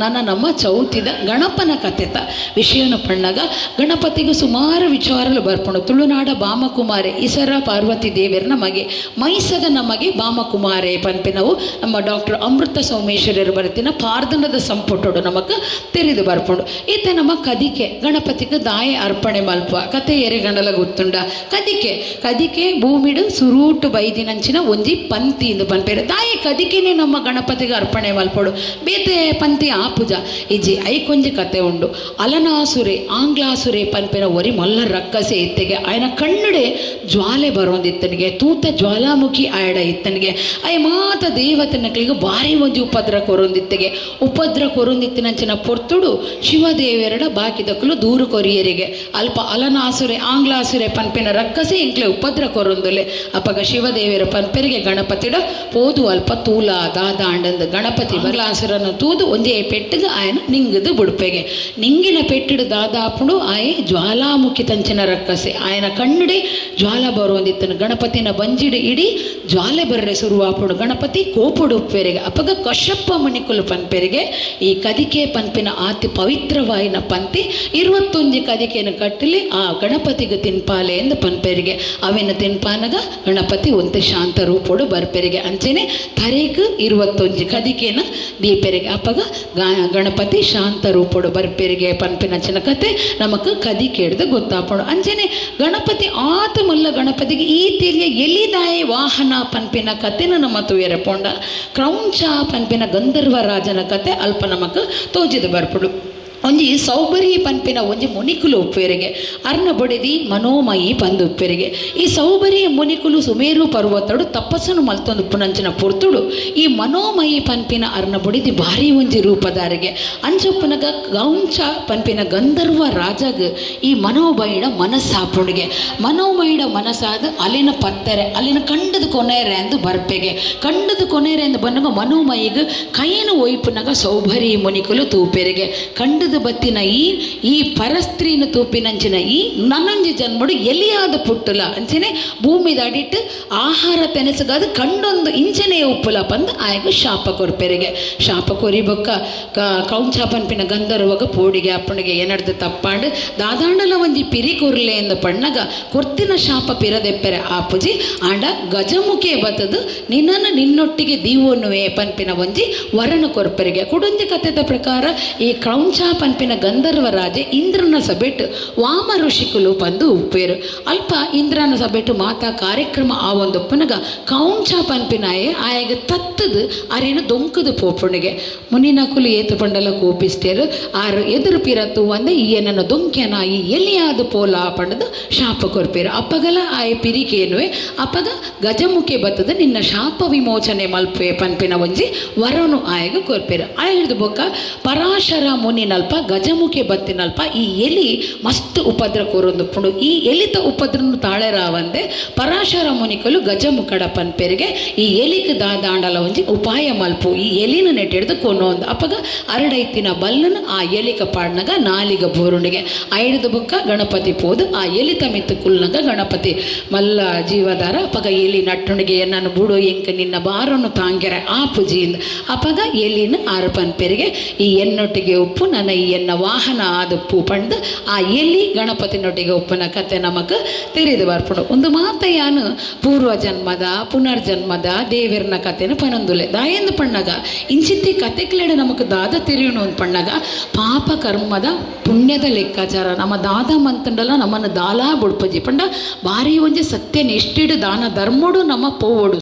ನನ್ನ ನಮ್ಮ ಚೌತಿದ ಗಣಪನ ಕಥೆತ ವಿಷಯನ ಪಣ್ಣಗ ಗಣಪತಿಗೆ ಸುಮಾರು ವಿಚಾರಲು ಬರ್ಪುಂಡು. ತುಳುನಾಡ ಬಾಮಕುಮಾರೆ ಇಸರ ಪಾರ್ವತಿ ದೇವಿಯರ್ ನಮಗೆ ಮೈಸದ ನಮಗೆ ಬಾಮಕುಮಾರೆ ಪನ್ಪಿನವು. ನಮ್ಮ ಡಾಕ್ಟರ್ ಅಮೃತ ಸೋಮೇಶ್ವರ್ಯರು ಬರ್ತಿನ ಪಾರ್ದನದ ಸಂಪುಟೋಡು ನಮಕ್ ತೆರೆದು ಬರ್ಪುಂಡು. ಈತ ನಮ್ಮ ಕದಿಕೆ, ಗಣಪತಿಗೆ ದಾಯ ಅರ್ಪಣೆ ಮಲ್ಪ ಕತೆ ಎರೆಗಣಲ ಗೊತ್ತುಂಡ. ಕದಿಕೆ ಕದಿಕೆ ಭೂಮಿಡು ಸುರೂಟು ಬೈದಿನಂಚಿನ ಒಂಜಿ ಪಂತಿ ಇಂದು ಪನ್ಪೇರು. ದಾಯ ಕದಿಕೆನೆ ನಮ್ಮ ಗಣಪತಿಗೆ ಅರ್ಪಣೆ ಮಲ್ಪಡು. ಬೇತೆ ಪಂತಿ ಆಪುಜ ಇಜ್ಜಿ ಐಕೊಂಜಿ ಕತೆ ಉಂಡು. ಅಲನಾಸುರೆ, ಆಂಗ್ಲಾಸುರೆ ಪನ್ಪಿನ ಒರಿ ಮಲ್ಲ ರಕ್ಕಸೆ ಇತ್ತೆಗೆ. ಆಯನ ಕಣ್ಣಡೆ ಜ್ವಾಲೆ ಬರೋಂದಿತ್ತನಿಗೆ ತೂತ ಜ್ವಾಲಾಮುಖಿ ಆಯಡ ಇತ್ತನಿಗೆ. ಅಯ ಮಾತ ದೇವತನಗಳಿಗೆ ಭಾರಿ ಒಂಜಿ ಉಪದ್ರ ಕೊರೊಂದಿತ್ತೆಗೆ ಉಪದ್ರ ಕೊರೊಂದಿತ್ತಿನಂಚಿನ ಪೊರ್ತುಡು ಶಿವದೇವೆರಡ ಬಾಕಿದಕ್ಕಲು ದೂರು ಕೊರಿಯರಿಗೆ. ಅಲ್ಪ ಅಲನಾಸುರೆ, ಆಂಗ್ಲಾಸುರೆ ಪನ್ಪಿನ ರಕ್ಕಸೆ ಇಂಕ್ಲೆ ಉಪದ್ರ ಕೊರೊಂದುಲೆ. ಅಪಗ ಶಿವದೇವಿಯರ ಪನ್ಪೆರಿಗೆ ಗಣಪತಿಡ ಪೋದು ಅಲ್ಪ ತೂಲ ದಾದಾಂಡಂದ ಗಣಪತಿ ಬಲಾಸುರನ ತೂದು ಒಂದೇ ಪೆಟ್ಟಿಗೆ ಆಯನ ನಿಂಗದು ಬುಡುಪೆಗೆ. ನಿಂಗಿನ ಪೆಟ್ಟಿಡು ದಾದಾಪುಡು ಆಯೆ ಜ್ವಾಲಾಮುಖಿ ತಂಚಿನ ರಕ್ಕಸೆ. ಆಯನ ಕಣ್ಣುಡಿ ಜ್ವಾಲ ಬರೋಂದಿತ್ತನು ಗಣಪತಿನ ಬಂಜಿಡು ಇಡೀ ಜ್ವಾಲೆ ಬರ್ರೆ ಸುರುವಾಪುಡು ಗಣಪತಿ ಕೋಪುಡು ಉಪ್ಪೆರೆಗೆ ಅಪಗ ಕಶಪ್ಪ ಮಣಿಕುಲು ಪನ್ಪೆರಿಗೆ. ಈ ಕದಿಕೆ ಪನ್ಪಿನ ಆತಿ ಪವಿತ್ರವಾಯಿನ ಪಂತಿ ಇರುವತ್ತೊಂಜಿ ಕದಿಕೆಯನ್ನು ಕಟ್ಟಲಿ ಆ ಗಣಪತಿಗೆ ತಿನ್ಪಾಲೆ ಎಂದು ಪನ್ಪೆರಿಗೆ. ಅವಿನ ತಿನ್ಪಾನಗ ಗಣಪತಿ ಒಂತೆ ಶಾಂತ ರೂಪೋಡು ಬರ್ಪೆರಿಗೆ. ಅಂಚೆನೆ ತರೇಕು ಇರುವತ್ತೊಂಜಿ ಕದಿಕೆನ ದೀಪೆರಿಗೆ. ಅಪಗ ಗಣಪತಿ ಶಾಂತ ರೂಪಡು ಬರ್ಪೆರಿಗೆ ಪನ್ಪಿನ ಚಿನಕತೆ ಕತೆ ನಮಕ್ ಕದಿ ಕೇಳ್ದು ಗೊತ್ತಾಪಡು. ಅಂಜನೆ ಗಣಪತಿ ಆತ ಮುಲ್ಲ ಗಣಪತಿಗೆ ಈ ತಿರಿಯ ಎಲಿದಾಯಿ ವಾಹನ ಪನ್ಪಿನ ಕತೆನ ನಮ್ಮ ತುಯರೆ ಪೋಂಡ. ಕ್ರೌಂಚ ಪನ್ಪಿನ ಗಂಧರ್ವ ರಾಜನ ಕತೆ ಅಲ್ಪ ನಮಕ್ ತೋಜಿದು ಬರ್ಪುಡು. ಒಂಜಿ ಸೌಬರಿ ಪನ್ಪಿನ ಒಂಜಿ ಮುನಿಕುಲು ಉಪ್ಪೆರೆಗೆ, ಅರ್ನ ಬೊಡೆದಿ ಮನೋಮಯಿ ಪಂದು ಉಪ್ಪೆರೆಗೆ. ಈ ಸೌಬರಿ ಮುನಿಕುಲು ಸುಮೇರು ಪರ್ವತಡು ತಪಸ್ಸನ್ನು ಮಲ್ತೊಂದು ಪುನಂಚಿನ ಪುರ್ತುಡು, ಈ ಮನೋಮಯಿ ಪನ್ಪಿನ ಅರ್ನ ಬೊಡಿದಿ ಭಾರಿ ಒಂಜಿ ರೂಪದಾರಿಗೆ. ಅಂಚಪ್ಪನಗ ಗೌಂಚ ಪನ್ಪಿನ ಗಂಧರ್ವ ರಾಜಗ್ ಈ ಮನೋಮಯಿಡ ಮನಸ್ಸಾಪುಣಿಗೆ ಮನೋಮಯಿಡ ಮನಸ್ಸಾದ ಅಲ್ಲಿನ ಪತ್ತರೆ, ಅಲ್ಲಿನ ಕಂಡದ ಕೊನೆರೆ ಎಂದು ಬರ್ಪೆಗೆ. ಕಂಡದ ಕೊನೆರೆ ಎಂದು ಬಂದಾಗ ಮನೋಮಯಿಗ್ ಕೈನ ಒಯ್ಪುನಗ ಸೌಭರಿ ಮುನಿಕುಲು ತೂಪೆರೆಗೆ. ಕಂಡದ ಬತ್ತಿನ ಈ ಈ ಪರಸ್ತ್ರೀನು ತೂಪಿನಂಚಿನ ಈ ನನ್ನೊಂಜಿ ಜನ್ಮಡು ಎಲಿಯಾದ ಪುಟ್ಟುಲ ಅಂಚನೆ ಭೂಮಿ ದಾಡಿಟ್ಟು ಆಹಾರ ಪೆನಸಗಾದ ಕಂಡೊಂದು ಇಂಚನೆ ಉಪ್ಪುಲ ಪಂದ್ ಆಯ್ಗ ಶಾಪ ಕೊರ್ಪೆರಿಗೆ ಶಾಪ ಕೊರಿ ಬೊಕ್ಕ ಕೌಂಚ ಪನ್ಪಿನ ಗಂಧರ್ವಗ ಪೋಡಿಗೆ ಅಪ್ಪಣಿಗೆ ಏನಡ್ದು ತಪ್ಪಾಂಡು ದಾದಾಂಡಲ ಒಂಜಿ ಪಿರಿ ಕೊರ್ಲೆ ಎಂದು ಪಣ್ಣಗ ಕೊರ್ತಿನ ಶಾಪ ಪಿರದೆಪ್ಪೆರೆ ಆಪುಜಿ, ಆಂಡ ಗಜಮುಖೆ ಬತದು ನಿನ್ನನ್ನು ನಿನ್ನೊಟ್ಟಿಗೆ ದೀವೊನ್ನುವೆ ಪನ್ಪಿನ ಒಂಜಿ ವರನು ಕೊರ್ಪೆರಿಗೆ. ಕುಡೊಂಜಿ ಕಥೆದ ಪ್ರಕಾರ ಈ ಕ್ರೌಂಚ ಪನ್ಪಿನ ಗಂಧರ್ವ ರಾಜೆ ಇಂದ್ರನ ಸಭೆಟ್ಟು ವಾಮ ಋಷಿಕುಲು ಪಂದು ಉಪ್ಪೇರು. ಅಲ್ಪ ಇಂದ್ರನ ಸಭೆಟ್ಟು ಮಾತಾ ಕಾರ್ಯಕ್ರಮ ಆ ಒಂದು ಉಪ್ಪನಗ ಕೌಂಚ ಪನ್ಪಿನಾಯೆ ಆಯಗ ತತ್ತದು ಅರೇನು ದೊಂಕದು ಪೋಪುಣಿಗೆ. ಮುನಿನಕುಲು ಏತು ಪಂಡಲ ಕೋಪಿಸ್ತೇರು. ಆರು ಎದುರು ಪಿರತ್ತು ಒಂದ ಈಯನನ್ನು ದೊಂಕ್ಯನ ಈ ಎಲಿಯಾದ ಪೋಲ ಪಂಡದು ಶಾಪ ಕೊರ್ಪೇರು. ಅಪ್ಪಗಲ ಆಯ ಪಿರಿಕೇನುವೆ. ಅಪ್ಪಗ ಗಜಮುಖಿ ಬತ್ತದ ನಿನ್ನ ಶಾಪ ವಿಮೋಚನೆ ಮಲ್ಪೆ ಪನ್ಪಿನ ಒಂಜಿ ವರನು ಆಯಗ ಕೊರ್ಪೇರು. ಆಯ ಹಿಡಿದು ಬೊಕ್ಕ ಪರಾಶರ ಮುನಿನಲ್ಪ ಗಜಮುಖಿ ಬತ್ತಿನಲ್ಪ, ಈ ಎಲಿ ಮಸ್ತ್ ಉಪದ್ರ ಕೋರೊಂದುಪ್ಪುಂಡು ಈ ಎಲಿತ ಉಪದ್ರನು ತಾಳೆರಾವಂದೆ ಪರಾಶರ ಮುನಿಕಲು ಗಜಮುಖಡ ಪನ್ಪೆರಿಗೆ ಈ ಎಲಿಗೆ ದಾದಾಂಡಲ ಒಂಜಿ ಉಪಾಯ ಮಲ್ಪು. ಈ ಎಲಿನ ನೆಟ್ಟಿಡ್ದು ಕೊನೊಂದು ಅಪ್ಪಗ ಅರಡೈತಿನ ಬಲ್ಲನ ಆ ಎಲಿಕ ಪಾಡ್ನಗ ನಾಲಿಗ ಬೋರುಣಿಗೆ ಐಡ್ದು ಬುಕ್ಕ ಗಣಪತಿ ಪೋದು, ಆ ಎಲಿತ ಮಿತ್ತು ಕುಲ್ನಗ ಗಣಪತಿ. ಮಲ್ಲ ಜೀವದಾರ, ಅಪಗ ಎಲಿ ನಟ್ಟುಣಿಗೆ ಎನ್ನನ್ನು ಬುಡು ಎಂಕ ನಿನ್ನ ಬಾರನ್ನು ತಾಂಗೆರೆ ಆ ಪೂಜೆಯಿಂದ ಅಪಗ ಎಲಿನ ಆರು ಪನ್ಪೆರಿಗೆ, ಈ ಎನ್ನೊಟ್ಟಿಗೆ ಉಪ್ಪು, ನನ್ನ ಎನ್ನ ವಾಹನ ಆದುಪ್ಪು ಪಂಡು, ಆ ಎಲಿ ಗಣಪತಿನೊಟ್ಟಿಗೆ ಒಪ್ಪನ ಕತೆ ನಮಕ್ ತೆರೆದು ಬರ್ಪಡು. ಒಂದು ಮಾತೆಯಾನು ಪೂರ್ವ ಜನ್ಮದ, ಪುನರ್ಜನ್ಮದ ದೇವಿರನ ಕತೆನ ಪನೊಂದುಲೆ ದಾಯಂದು ಪಣ್ಣಗ, ಇಂಚಿತ್ತಿ ಕತೆಕ್ಲೆಡ ನಮಕ್ ದಾದ ತೆರೆಯಣು ಒಂದು ಪಣ್ಣಗ, ಪಾಪ ಕರ್ಮದ ಪುಣ್ಯದ ಲೆಕ್ಕಾಚಾರ, ನಮ್ಮ ದಾದ ಮಂತಂಡಲ ನಮ್ಮನ್ನು ದಾಲಾ ಬುಡ್ಪಜಿ ಪಂಡ, ಬಾರಿ ಒಂಜಿ ಸತ್ಯ ನಿಷ್ಠಿಡು ದಾನ ಧರ್ಮಡು ನಮ್ಮ ಪೋವಡು.